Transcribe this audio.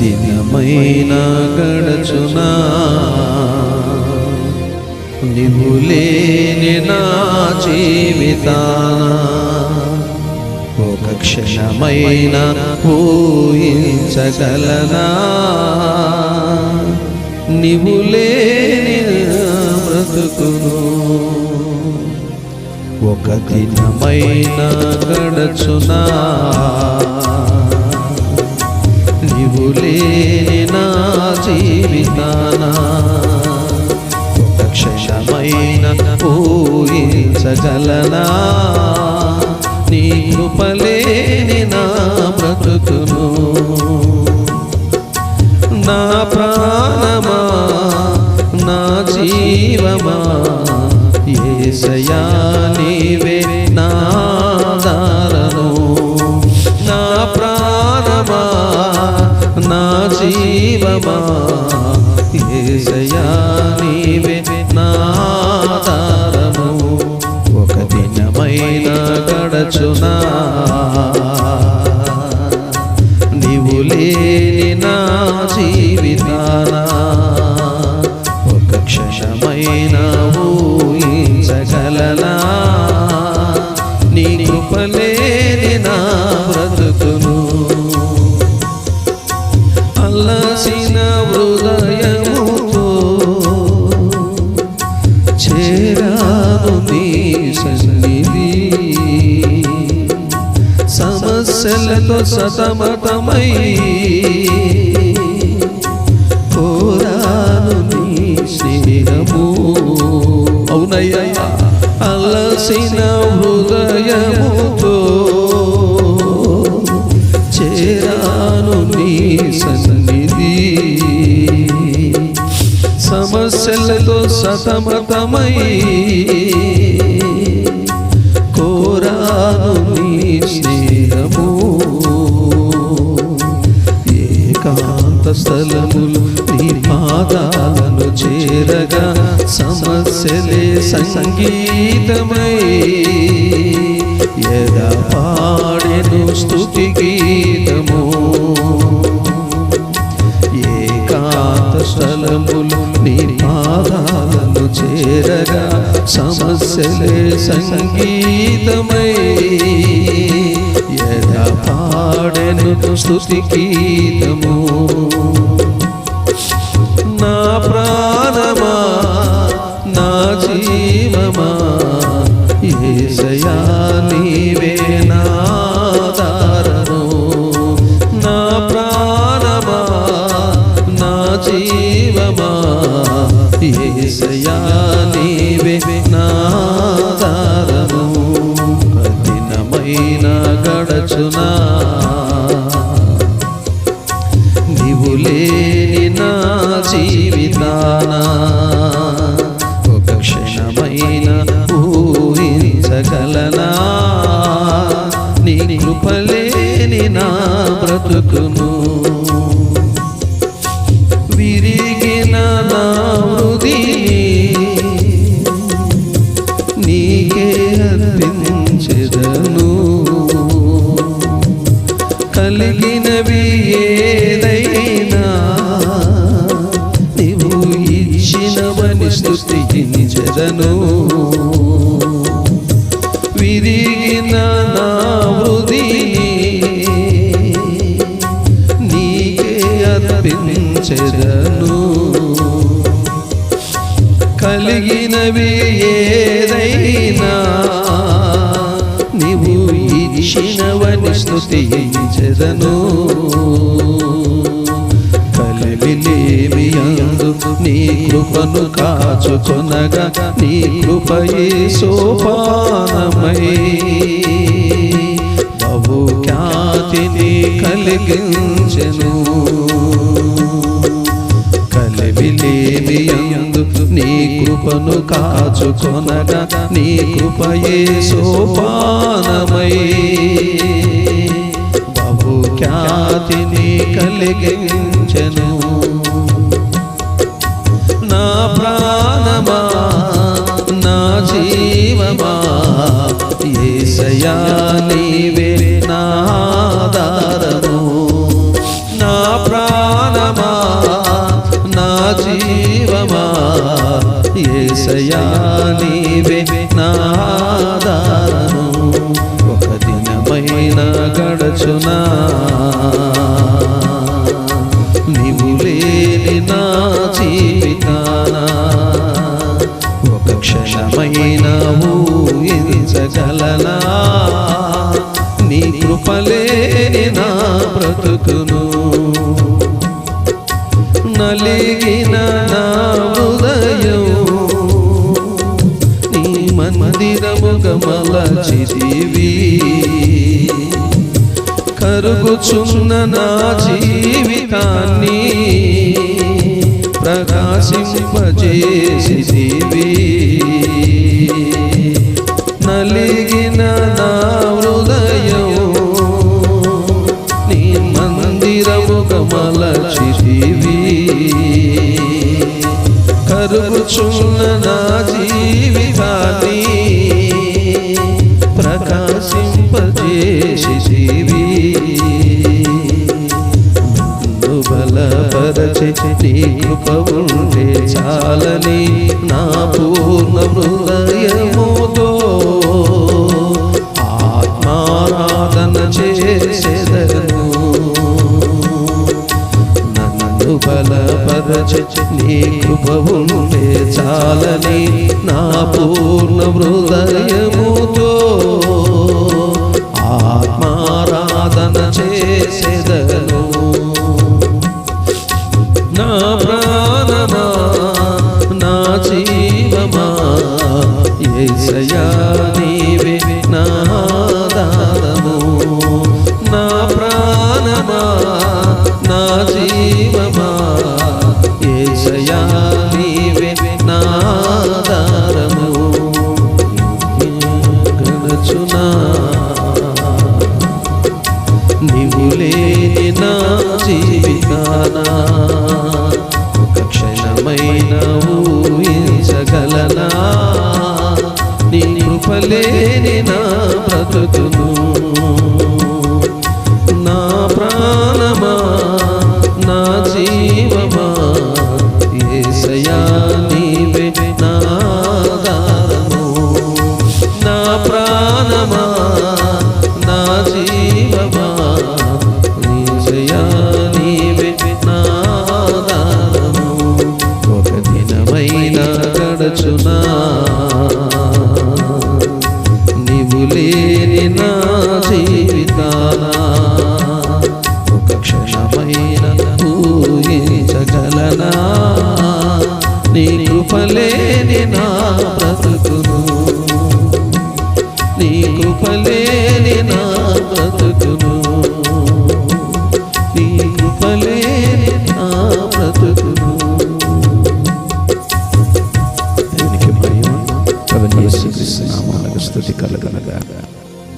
దినమైనా గడచునా. నీవు లేని నా జీవితాన. ఒక క్షణమైన ఊహించగలనా. నీవు లేని నా బ్రతుకును. ఒక దినమైన గడచునా. నీవు లేని నా జీవితానా ఒక క్షణమైన ఊహించగలనా? నీ కృపలేని నా బ్రతుకును నా ప్రాణమా? నా జీవమా? ఏసయా జీవమా? ఏసయా నీవే నాదారము ఒక దినమైన గడచునా? నీవు లేని నా జీవితానా? ఒక క్షణమైన ఊహించగలనా? సతమతమై కోరాను నీ శరీరము అవునయ్యా అలసిన హృదయముతో చేరాను నీ సన్నిధి. సమస్యలతో సతమతమై కోరాను ఏకాంత స్థలములు నీ పాదాలను చేరగా సమస్యలే సంగీతమై. ఎదా పాడెను స్థుతి గీతము. ఏకాంత స్థలములు నీ పాదాలను చేరగా సమస్యలే సంగీతమై. యథా పాడెను స్థుతి గీతము. నా ప్రాణమా నా జీవమా ఏసయా నీవేనా బ్రతుకును. విరిగిన నా హృది నీకే అర్పించదను. చెదను. కలిగినవి ఏదైనా నీవు ఇచ్చినవని స్థుతించెదను కలిమిలేమి అందు నీ కృపను కాచుకొనగా నీ కృపయే సోపానమై బహు ఖ్యాతిని కలిగించెను. కృపను కాచుకొనగా నీ కృపయే సోపానమై. బహు ఖ్యాతిని కలిగించను. నా ప్రాణమా నా జీవమా ఏసయా నీవే నీ నా బ్రతుకును? నలిగిన నా హృదయం నీ మందిరముగ మలచితివి కరుగుచున్న నా జీవితాన్ని ప్రకాశింపజేసివి జరుగుచున్న నా జీవితాన్ని ప్రకాశింపజేసి జీవి బలపరచి నీ కృప ఉంటే చాలని నా పూర్ణ హృదయముతో ఆత్మారాధన చేసే బలపరచి నీ కృప చాలని నా పూర్ణ హృదయముతో ఆత్మారాధన చేసేదను నా ప్రాణమా నా జీవమా ఏసయా నీవే నా ఆధారము నా ప్రాణమా నా జీవ నీ కృపలేని నా బ్రతుకును. నీవు లేని నా జీవితానా? ఒక క్షణమైన ఊహించగలనా? నీ కృపలేని నా బ్రతుకును. నీ కృపలేని నా బ్రతుకును. నీ కృపలే kalaga.